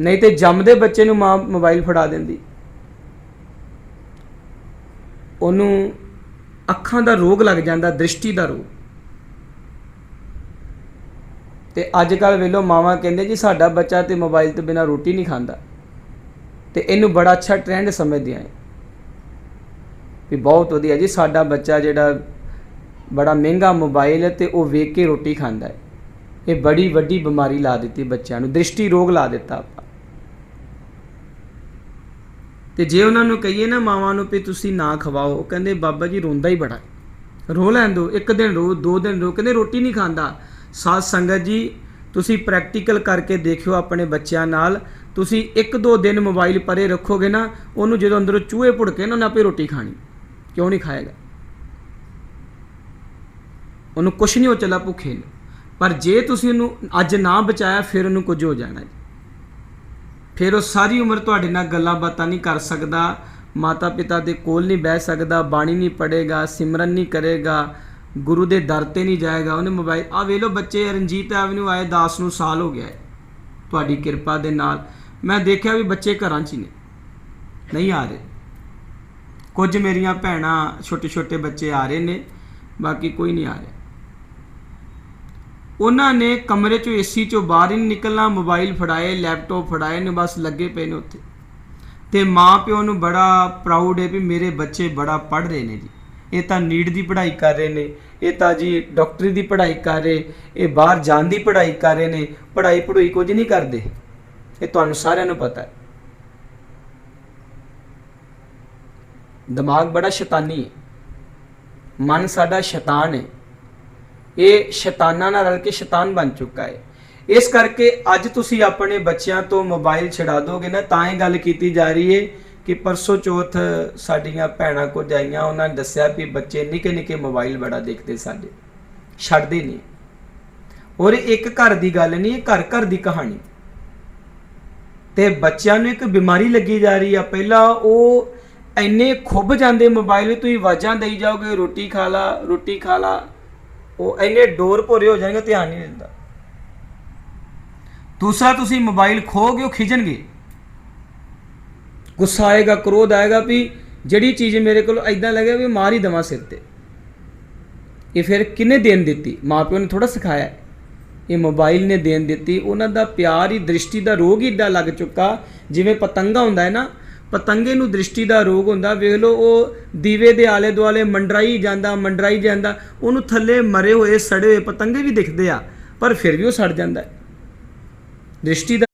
ਨਹੀਂ ਤੇ ਜੰਮਦੇ ਬੱਚੇ ਨੂੰ ਮਾਂ ਮੋਬਾਈਲ ਫੜਾ ਦਿੰਦੀ। ਉਹਨੂੰ ਅੱਖਾਂ ਦਾ ਰੋਗ ਲੱਗ ਜਾਂਦਾ, ਦ੍ਰਿਸ਼ਟੀ ਦਾ ਰੋਗ। ਤੇ ਅੱਜ ਕੱਲ ਵੇਲੋ ਮਾਵਾਂ ਕਹਿੰਦੇ ਜੀ ਸਾਡਾ ਬੱਚਾ ਤੇ ਮੋਬਾਈਲ ਤੋਂ ਬਿਨਾ ਰੋਟੀ ਨਹੀਂ ਖਾਂਦਾ। ਤੇ ਇਹਨੂੰ ਬੜਾ ਅੱਛਾ ਟ੍ਰੈਂਡ ਸਮਝਦੀਆਂ ਆਂ ਵੀ ਬਹੁਤ ਵਧੀਆ ਜੀ, ਸਾਡਾ ਬੱਚਾ ਜਿਹੜਾ ਬੜਾ ਮਹਿੰਗਾ ਮੋਬਾਈਲ ਹੈ ਤੇ ਉਹ ਵੇਖ ਕੇ ਰੋਟੀ ਖਾਂਦਾ ਹੈ। ਇਹ ਬੜੀ ਵੱਡੀ ਬਿਮਾਰੀ ਲਾ ਦਿੱਤੀ ਬੱਚਿਆਂ ਨੂੰ, ਦ੍ਰਿਸ਼ਟੀ ਰੋਗ ਲਾ ਦਿੱਤਾ ਆਪਾਂ। ਤੇ ਜੇ ਉਹਨਾਂ ਨੂੰ ਕਹੀਏ ਨਾ ਮਾਵਾਂ ਨੂੰ ਵੀ ਤੁਸੀਂ ਨਾ ਖਵਾਓ, ਉਹ ਕਹਿੰਦੇ, ਬਾਬਾ ਜੀ, ਰੋਂਦਾ ਹੀ ਬੜਾ ਰੋ ਲੈਣ ਦਿਓ, ਇੱਕ ਦਿਨ ਰੋ, ਦੋ ਦਿਨ ਰੋ। ਕਹਿੰਦੇ, ਰੋਟੀ ਨਹੀਂ ਖਾਂਦਾ। ਸਾਧ ਸੰਗਤ ਜੀ, ਤੁਸੀਂ ਪ੍ਰੈਕਟੀਕਲ ਕਰਕੇ ਦੇਖਿਓ ਆਪਣੇ ਬੱਚਿਆਂ ਨਾਲ। ਤੁਸੀਂ ਇੱਕ ਦੋ ਦਿਨ ਮੋਬਾਈਲ ਪਰੇ ਰੱਖੋਗੇ ਨਾ, ਉਹਨੂੰ ਜਦੋਂ ਅੰਦਰੋਂ ਚੂਹੇ ਭੁੜਕੇ ਨਾ, ਉਹਨੇ ਆਪੇ ਰੋਟੀ ਖਾਣੀ। ਕਿਉਂ ਨਹੀਂ ਖਾਏਗਾ? ਉਹਨੂੰ ਕੁਛ ਨਹੀਂ ਹੋ ਚੱਲਾ ਭੁੱਖੇ ਨੂੰ। ਪਰ ਜੇ ਤੁਸੀਂ ਉਹਨੂੰ ਅੱਜ ਨਾ ਬਚਾਇਆ, ਫਿਰ ਉਹਨੂੰ ਕੁਝ ਹੋ ਜਾਣਾ ਜੀ। ਫਿਰ ਉਹ ਸਾਰੀ ਉਮਰ ਤੁਹਾਡੇ ਨਾਲ ਗੱਲਾਂ ਬਾਤਾਂ ਨਹੀਂ ਕਰ ਸਕਦਾ ਮਾਤਾ ਪਿਤਾ ਦੇ ਕੋਲ ਨਹੀਂ ਬਹਿ ਸਕਦਾ, ਬਾਣੀ ਨਹੀਂ ਪੜ੍ਹੇਗਾ, ਸਿਮਰਨ ਨਹੀਂ ਕਰੇਗਾ, ਗੁਰੂ ਦੇ ਦਰ ਤੇ ਨਹੀਂ ਜਾਏਗਾ, ਉਹਨੇ ਮੋਬਾਈਲ ਆ ਵੇਖ ਲਓ ਬੱਚੇ ਰਣਜੀਤ ਐਵਨਿਊ ਆਏ 10 ਨੂੰ ਸਾਲ ਹੋ ਗਿਆ ਹੈ, ਤੁਹਾਡੀ ਕਿਰਪਾ ਦੇ ਨਾਲ। ਮੈਂ ਦੇਖਿਆ ਵੀ ਬੱਚੇ ਘਰਾਂ 'ਚ ਹੀ ਨੇ, ਨਹੀਂ ਆ ਰਹੇ। ਕੁਝ ਮੇਰੀਆਂ ਭੈਣਾਂ ਛੋਟੇ ਛੋਟੇ ਬੱਚੇ ਆ ਰਹੇ ਨੇ, ਬਾਕੀ ਕੋਈ ਨਹੀਂ ਆ ਰਿਹਾ। ਉਹਨਾਂ ਨੇ ਕਮਰੇ ਚੋਂ ਏਸੀ ਚੋਂ ਬਾਹਰ ਹੀ ਨਹੀਂ ਨਿਕਲਣਾ, ਮੋਬਾਈਲ ਫੜਾਏ, ਲੈਪਟਾਪ ਫੜਾਏ ਨੇ ਬਸ ਲੱਗੇ ਪਏ ਨੇ ਉੱਥੇ। ਤੇ ਮਾਂ ਪਿਓ ਨੂੰ ਬੜਾ ਪ੍ਰਾਊਡ ਹੈ ਵੀ ਮੇਰੇ ਬੱਚੇ ਬੜਾ ਪੜ੍ਹ ਰਹੇ ਨੇ ਜੀ। ਇਹ ਤਾਂ ਨੀਟ ਦੀ ਪੜ੍ਹਾਈ ਕਰ ਰਹੇ ਨੇ, ਇਹ ਤਾਂ ਜੀ ਡਾਕਟਰੀ ਦੀ ਪੜ੍ਹਾਈ ਕਰ ਰਹੇ, ਇਹ ਬਾਹਰ ਜਾਣ ਦੀ ਪੜ੍ਹਾਈ ਕਰ ਰਹੇ ਨੇ, ਪੜ੍ਹਾਈ ਪੜ੍ਹਾਈ ਕੁਝ ਨਹੀਂ ਕਰਦੇ। ਇਹ ਤੁਹਾਨੂੰ ਸਾਰਿਆਂ ਨੂੰ ਪਤਾ ਹੈ। ਦਿਮਾਗ ਬੜਾ ਸ਼ੈਤਾਨੀ ਹੈ। ਮਨ ਸਾਡਾ ਸ਼ੈਤਾਨ ਹੈ। ਇਹ ਸ਼ੈਤਾਨਾਂ ਨਾਲ ਰਲ ਕੇ ਸ਼ੈਤਾਨ ਬਣ ਚੁੱਕਾ ਹੈ। ਇਸ ਕਰਕੇ ਅੱਜ ਤੁਸੀਂ ਆਪਣੇ ਬੱਚਿਆਂ ਤੋਂ ਮੋਬਾਈਲ ਛਡਾ ਦੋਗੇ ਨਾ, ਤਾਂ ਇਹ ਗੱਲ ਕੀਤੀ ਜਾ ਰਹੀ ਹੈ ਕਿ ਪਰਸੋਂ ਚੌਥ ਸਾਡੀਆਂ ਭੈਣਾਂ ਕੋ ਜਾਈਆਂ, ਉਹਨਾਂ ਨੇ ਦੱਸਿਆ ਵੀ ਬੱਚੇ ਨਿੱਕੇ ਨਿੱਕੇ ਮੋਬਾਈਲ ਬੜਾ ਦੇਖਦੇ ਸਾਡੇ, ਛੱਡਦੇ ਨਹੀਂ। ਔਰ ਇੱਕ ਘਰ ਦੀ ਗੱਲ ਨਹੀਂ, ਇਹ ਘਰ ਘਰ ਦੀ ਕਹਾਣੀ। ਤੇ ਬੱਚਿਆਂ ਨੂੰ ਇੱਕ ਬਿਮਾਰੀ ਲੱਗੀ ਜਾ ਰਹੀ ਆ, ਪਹਿਲਾਂ ਉਹ ਇੰਨੇ ਖੁੱਭ ਜਾਂਦੇ ਮੋਬਾਈਲ ਵਿੱਚ ਤੁਸੀਂ ਆਵਾਜ਼ਾਂ ਦੇਈ ਜਾਓਗੇ, ਰੋਟੀ ਖਾ ਲਾ, ਰੋਟੀ ਖਾ ਲਾ ਉਹ ਇੰਨੇ ਡੋਰ ਭੋਰੇ ਹੋ ਜਾਣਗੇ, ਧਿਆਨ ਨਹੀਂ ਦਿੰਦਾ। ਦੂਸਰਾ, ਤੁਸੀਂ ਮੋਬਾਈਲ ਖੋਗੇ ਉਹ ਖਿਜਣਗੇ। ਗੁੱਸਾ ਆਏਗਾ, ਕ੍ਰੋਧ ਆਏਗਾ ਵੀ ਜਿਹੜੀ ਚੀਜ਼ ਮੇਰੇ ਕੋਲ ਐਦਾਂ ਲੱਗਿਆ ਵੀ ਮਾਰ ਹੀ ਦਵਾਂ ਸਿਰ ਤੇ। ਇਹ ਫਿਰ ਕਿਨੇ ਦੇਣ ਦਿੱਤੀ? ਮਾਪਿਓ ਨੇ ਥੋੜਾ ਸਿਖਾਇਆ। ਇਹ ਮੋਬਾਈਲ ਨੇ ਦੇਣ ਦਿੱਤੀ। ਉਹਨਾਂ ਦਾ ਪਿਆਰ ਹੀ, ਦ੍ਰਿਸ਼ਟੀ ਦਾ ਰੋਗ ਹੀ ਏਡਾ ਲੱਗ ਚੁੱਕਾ, ਜਿਵੇਂ ਪਤੰਗਾ ਹੁੰਦਾ ਹੈ ਨਾ ਪਤੰਗੇ ਨੂੰ ਦ੍ਰਿਸ਼ਟੀ ਦਾ ਰੋਗ ਹੁੰਦਾ। ਵੇਖ ਲਓ, ਉਹ ਦੀਵੇ ਦੇ ਆਲੇ ਦੁਆਲੇ ਮੰਡਰਾਈ ਜਾਂਦਾ ਮੰਡਰਾਈ ਜਾਂਦਾ, ਉਹਨੂੰ ਥੱਲੇ ਮਰੇ ਹੋਏ, ਸੜੇ ਹੋਏ ਪਤੰਗੇ ਵੀ ਦਿਖਦੇ ਆ, ਪਰ ਫਿਰ ਵੀ ਉਹ ਸੜ ਜਾਂਦਾ। ਦ੍ਰਿਸ਼ਟੀ ਦਾ